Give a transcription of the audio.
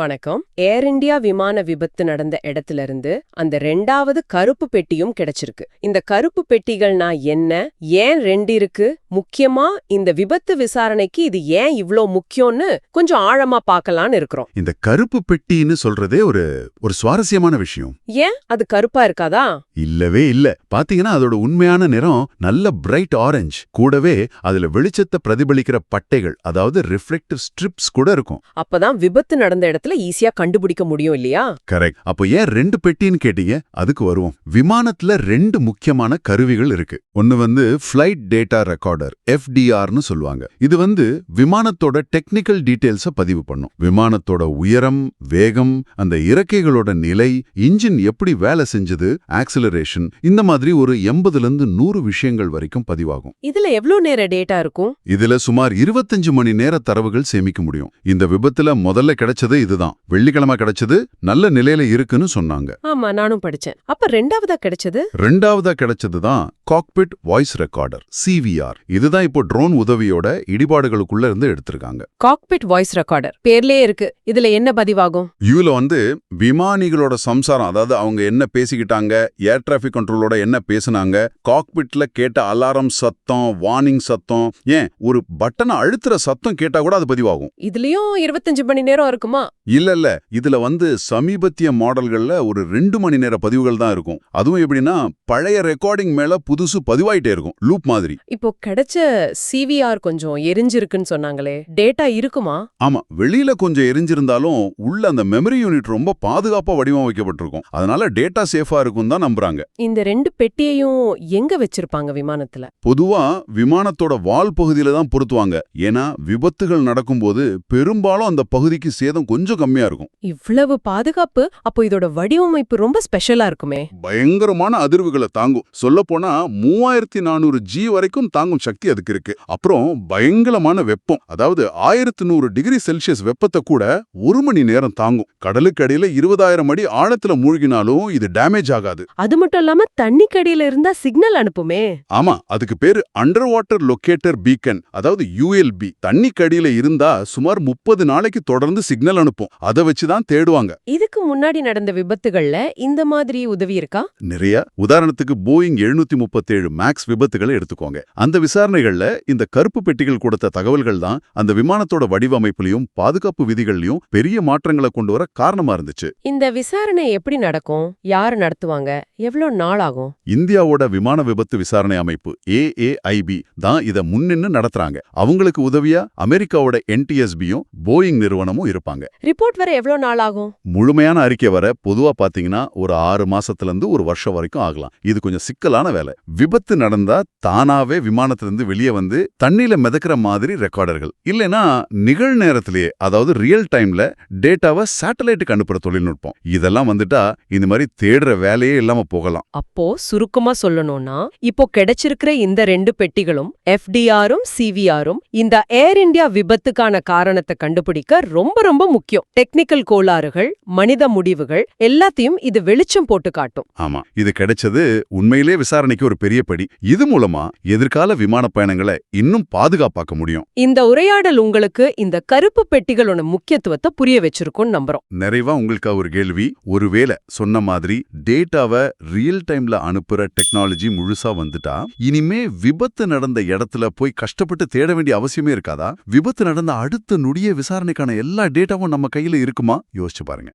வணக்கம். ஏர் இந்தியா விமான விபத்து நடந்த இடத்துல இருந்து அந்த ரெண்டாவது கருப்பு பெட்டியும் கிடைச்சிருக்கு. இந்த கருப்பு பெட்டிகள்னா என்ன? ஏன் ரெண்டு இருக்கு? முக்கியமா இந்த விபத்து விசாரணைக்கு இது ஏன் இவ்ளோ முக்கியம்னு கொஞ்சம் ஆழமா பார்க்கலான்னு இருக்கிறோம். இந்த கருப்பு பெட்டின்னு சொல்றதே ஒரு ஒரு சுவாரஸ்யமான விஷயம். ஏன்? அது கருப்பா இருக்காதா? இல்லவே இல்ல. பாத்தீங்கன்னா அதோட உண்மையான நிறம் நல்ல பிரைட் ஆரஞ்சு. கூடவே அதுல வெளிச்சத்தை பிரதிபலிக்கிற பட்டைகள் அதாவது ரிஃப்ளெக்டிவ் ஸ்ட்ரிப்ஸ் கூட இருக்கும். அப்பதான் விபத்து நடந்த இடத்துல ஈஸியா கண்டுபிடிக்க முடியும் இல்லையா? கரெக்ட் அப்போ ஏன் ரெண்டு பெட்டின்னு கேட்டீங்க? அதுக்கு வருவோம். விமானத்துல ரெண்டு முக்கியமான கருவிகள் இருக்கு. ஒன்னு வந்து ஃபிளைட் டேட்டா ரெக்கார்டர் எஃப்டிஆர்னு சொல்லுவாங்க. இது வந்து விமானத்தோட டெக்னிக்கல் டீடைல்ஸ பதிவு பண்ணும். விமானத்தோட உயரம் வேகம் அந்த இறக்கைகளோட நிலை இன்ஜின் எப்படி வேலை செஞ்சது ஆக்சிலரேஷன் இந்த மாதிரி ஒரு எண்பதுல இருந்து நூறு விஷயங்கள் வரைக்கும் பதிவாகும். இதுல எவ்ளோ நேர டேட்டா இருக்கும்? இதுல சுமார் 25 மணி நேர தரவுகள் சேமிக்க முடியும். இந்த விபத்துல முதல்ல கிடைச்சது இதுதான். வெள்ளிக்கிழமை கிடைச்சது நல்ல நிலையில இருக்குன்னு சொன்னாங்க. ஆமா நானும் படிச்சேன். அப்ப ரெண்டாவதா கிடைச்சது? ரெண்டாவதா கிடைச்சது தான் காக்பிட் வாய்ஸ் ரெக்கார்டர் சிவிஆர் இதுதான் இப்போ ட்ரோன் உதவியோட இடிபாடுகளுக்குள்ள இருந்து எடுத்திருக்காங்க. காக்பிட் வாய்ஸ் ரெக்கார்டர் பேர்லயே இருக்கு. இதுல என்ன பதிவாகும்? இதுல வந்து விமானிகளோட சம்சாரம் அதாவது அவங்க என்ன பேசிக்கிட்டாங்க ஏர் டிராஃபிக் கண்ட்ரோலோட என்ன பேசுனாங்க காக்பிட்ல கேட்ட அலாரம் சத்தம் வார்னிங் சத்தம் ஏன் ஒரு பட்டனை அழுத்துற சத்தம் கேட்டா கூட அது பதிவாகும். இதுலயும் இருபத்தஞ்சு மணி நேரம் இருக்குமா? இல்ல இல்ல இதுல வந்து சமீபத்திய மாடல்கள்ல ஒரு ரெண்டு மணி நேர பதிவுகள் தான் இருக்கும். அதுவும் எப்படின்னா பழைய ரெக்கார்டிங் மேல புதுசு பதிவாயிட்டே இருக்கும் லூப் மாதிரி. இப்போ கிடைச்ச சிவிஆர் கொஞ்சம் எரிஞ்சிருக்குன்னு சொன்னாங்களே டேட்டா இருக்குமா? ஆமா வெளியில கொஞ்சம் எரிஞ்சிருந்தாலும் உள்ள அந்த மெமரி யூனிட் ரொம்ப பாதுகாப்பா வடிவமைக்கப்பட்டிருக்கும் அதனால டேட்டா சேஃபா இருக்கும் தான் நம்புறாங்க. இந்த ரெண்டு பெட்டியையும் எங்க வச்சிருப்பாங்க விமானத்துல? பொதுவா விமானத்தோட வால் பகுதியில தான் பொருத்துவாங்க. ஏன்னா விபத்துகள் நடக்கும்போது பெரும்பாலும் அந்த பகுதிக்கு சேதம் கொஞ்சம் கம்மியா இருக்கும். இவ்வளவு பாதுகாப்பு அப்போ இதோட வடிவமைப்பு ரொம்ப ஸ்பெஷலா இருக்குமே. பயங்கரமான அதிர்வுகளை தாங்கும். சொல்ல போனா மூவாயிரத்தி நானூறு ஜி வரைக்கும் தாங்கும் சக்தி அதுக்கு இருக்கு. அப்புறம் பயங்கரமான வெப்பம். அதாவது ஆயிரத்தி நூறு டிகிரி செல்சியஸ் வெப்பத்தை கூட ஒரு மணி நேரம் தாங்கும். கடலுக்கு அடியில இருபதாயிரம் அடி ஆழத்துல மூழ்கினாலும் இது டேமேஜ் ஆகாது. அது மட்டும் இல்லாம தண்ணிக்கடியில இருந்தா சிக்னல் அனுப்புமே. ஆமா அதுக்கு பேரு அண்டர் வாட்டர் லொக்கேட்டர் பீக்கன் அதாவது யூஎல்பி தண்ணிக்கடியில இருந்தா சுமார் முப்பது நாளைக்கு தொடர்ந்து சிக்னல் அனுப்பும். அதை வச்சுதான் தேடுவாங்க. இதுக்கு முன்னாடி நடந்த விபத்துகள்ல இந்த மாதிரி உதவி இருக்கா? நிறைய. உதாரணத்துக்கு போயிங் எழுநூத்தி முப்பத்தேழு மேக்ஸ் விபத்துகளை எடுத்துக்கோங்க. அந்த விசாரணைகள்ல இந்த கருப்பு பெட்டிகள் கொடுத்த தகவல்கள் தான் அந்த விமானத்தோட வடிவமைப்புலயும் பாதுகாப்பு விதிகள்லயும் பெரிய மாற்றங்களை கொண்டு வர காரணமா இருந்துச்சு. இந்த விசாரணை எப்படி நடக்கும்? யார் நடத்துவாங்க? எவ்வளவு நாள் ஆகும்? இந்தியாவோட விமான விபத்து விசாரணை அமைப்பு ஏஏஐபி தான் இத முன்னின்னு நடத்துறாங்க. அவங்களுக்கு உதவியா அமெரிக்காவோட என்டிஎஸ்பியும் போயிங் நிறுவனமும் இருப்பாங்க. ரிப்போர்ட் வர எவ்வளவு நாள் ஆகும்? முழுமையான அறிக்கை வர பொதுவா பாத்தீங்கன்னா ஒரு ஆறு மாசத்துல இருந்து ஒரு வருஷம் வரைக்கும் ஆகலாம். இது கொஞ்சம் சிக்கலான வேலை. விபத்து நடந்தா தானாவே விமானத்திலிருந்து வெளியே வந்து தண்ணியில மிதக்கிற மாதிரி ரெக்கார்டர்கள். இல்லைன்னா நிகழ்நேரத்திலேயே அதாவது ரியல் டைம்ல டேட்டாவை சேட்டலைட்டுக்கு அனுப்புற தொழில்நுட்பம். இதெல்லாம் வந்துட்டா இந்த மாதிரி தேடுற வேலையே இல்லாம போகலாம். அப்போ சுருக்கமா சொல்லணும்னா இப்போ கிடைச்சிருக்கிற இந்த ரெண்டு பெட்டிகளும் எஃப்டிஆரும் சிவிஆரும் இந்த ஏர் இந்தியா விபத்துக்கான காரணத்தை கண்டுபிடிக்க ரொம்ப ரொம்ப முக்கியம். டெக்னிக்கல் கோளாறுகள் மனித முடிவுகள் எல்லாத்தையும் இது வெளிச்சம் போட்டு காட்டும். ஆமா இது கிடைச்சது உண்மையிலே விசாரணைக்கு ஒரு பெரிய படி. இது மூலமா எதிர்கால விமான பயணங்களை இன்னும் பாதுகாப்பாக்க முடியும். இந்த உரையாடல் உங்களுக்கு இந்த கருப்பு பெட்டிகளோட முக்கியத்துவத்தை புரிய வச்சிருக்கும்னு நம்புறோம். நிறைவா உங்களுக்கு ஒரு கேள்வி? ஒருவேளை சொன்ன மாதிரி டேட்டாவை ரியல் டைம்ல அனுப்புற டெக்னாலஜி முழுசா வந்துட்டா? இனிமே விபத்து நடந்த இடத்துல போய் கஷ்டப்பட்டு தேட வேண்டிய அவசியமே இருக்காதா? விபத்து நடந்த அடுத்த நொடிய விசாரணைக்கான எல்லா டேட்டாவும் நம்ம கையில இருக்குமா? யோசிச்சு பாருங்க.